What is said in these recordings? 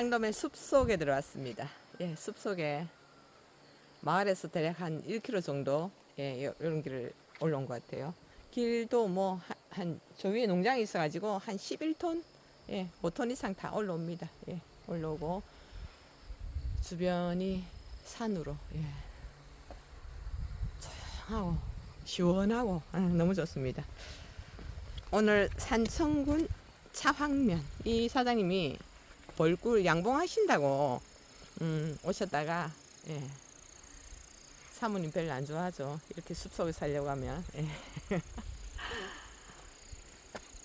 땅돔의 숲 속에 들어왔습니다. 예, 숲 속에 마을에서 대략 한 1km 정도 예, 요- 요런 길을 올라온 것 같아요. 길도 뭐 한 저 위에 농장이 있어가지고 한 11톤, 예, 5톤 이상 다 올라옵니다. 예, 올라오고 주변이 산으로 예, 조용하고 시원하고 아, 너무 좋습니다. 오늘 산청군 차황면 이 사장님이 벌꿀 양봉하신다고 음, 오셨다가 예. 사모님 별로 안 좋아하죠. 이렇게 숲속에 살려고 하면 예.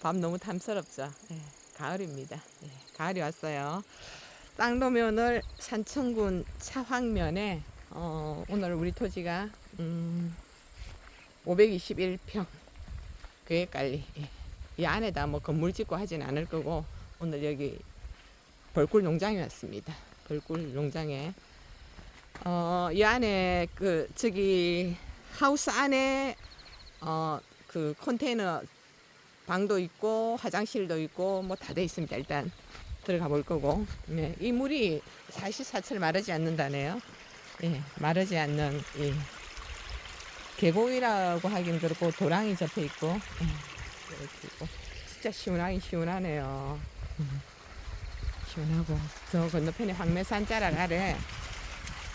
밤 너무 탐스럽죠. 예. 가을입니다. 예. 가을이 왔어요. 땅도면 오늘 산청군 차황면에 어, 오늘 우리 토지가 음, 521평 계획관리 예. 이 안에다 뭐 건물 짓고 하진 않을 거고 오늘 여기 벌꿀 농장에 왔습니다. 벌꿀 농장에 어, 이 안에 그 저기 하우스 안에 어, 그 컨테이너 방도 있고 화장실도 있고 뭐 다 돼 있습니다. 일단 들어가 볼 거고 네, 이 물이 사실사철 마르지 않는다네요. 예, 마르지 않는 이 계곡이라고 하긴 그렇고 도랑이 접해 있고 예, 진짜 시원하긴 시원하네요. 음, 시원하고 저 건너편에 황매산 자락 아래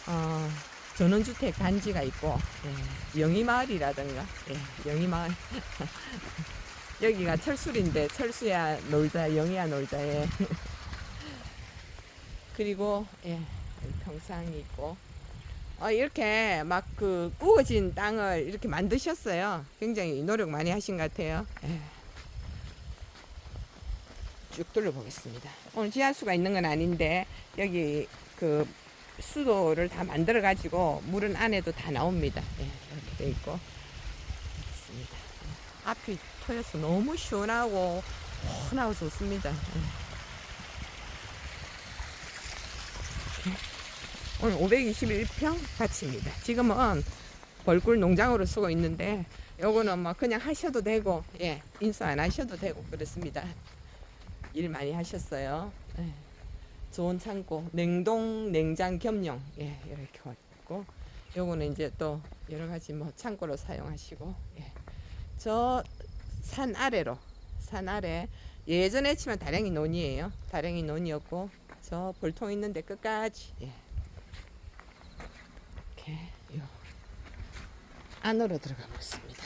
어, 전원주택 단지가 있고 예, 영희마을이라든가 예, 영희마을 여기가 철술인데 철수야 놀자 영희야 놀자에 그리고 예, 평상이 있고 어, 이렇게 막 그 구워진 땅을 이렇게 만드셨어요. 굉장히 노력 많이 하신 것 같아요. 예. 쭉 둘러보겠습니다. 오늘 지하수가 있는 건 아닌데 여기 그 수도를 다 만들어 가지고 물은 안에도 다 나옵니다. 예, 이렇게 돼 있고 있습니다. 예. 앞이 터여서 너무 시원하고 훤하고 좋습니다. 예. 오늘 521평 밭입니다. 지금은 벌꿀 농장으로 쓰고 있는데 요거는 뭐 그냥 하셔도 되고 예 인수 안 하셔도 되고 그렇습니다. 일 많이 하셨어요. 예. 좋은 창고 냉동 냉장 겸용 예 이렇게 있고 요거는 이제 또 여러 가지 뭐 창고로 사용하시고 예. 저 산 아래로 산 아래 예전에 치면 다랭이 논이에요. 다랭이 논이었고 저 볼통 있는데 끝까지 예. 이렇게 요 안으로 들어가 보겠습니다.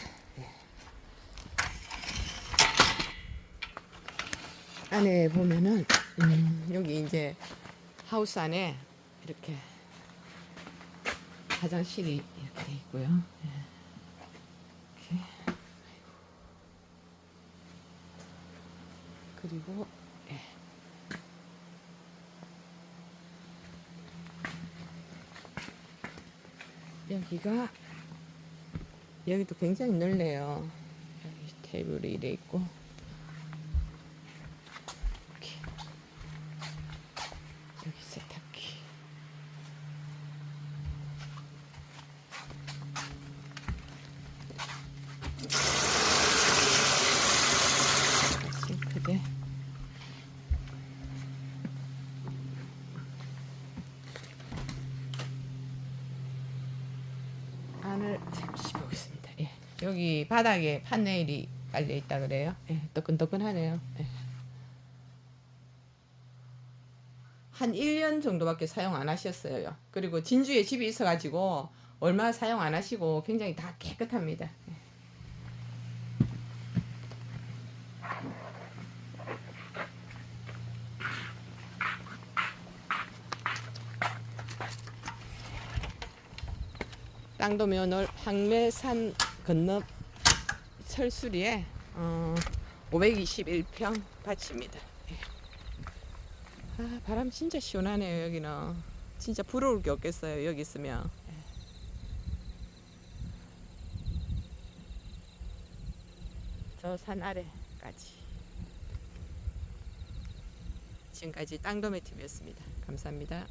안에 보면은 음, 여기 이제 하우스 안에 이렇게 화장실이 이렇게 돼 있고요. 예. 이렇게 그리고 예. 여기가 여기도 굉장히 넓네요. 여기 테이블이 이래 있고 이렇게 여기 세탁기 싱크대 안을 잠시 보겠습니다. 예. 여기 바닥에 판넬이 깔려 있다 그래요. 예. 뜨끈뜨끈하네요. 예. 한 1년 정도밖에 사용 안 하셨어요. 그리고 진주에 집이 있어가지고 얼마 사용 안 하시고 굉장히 다 깨끗합니다. 예. 땅도 면을 황매산 건너 철수리에 어, 521평 밭입니다. 예. 아, 바람 진짜 시원하네요 여기는. 진짜 부러울 게 없겠어요 여기 있으면. 예. 저산 아래까지. 지금까지 땅도매 TV였습니다. 감사합니다.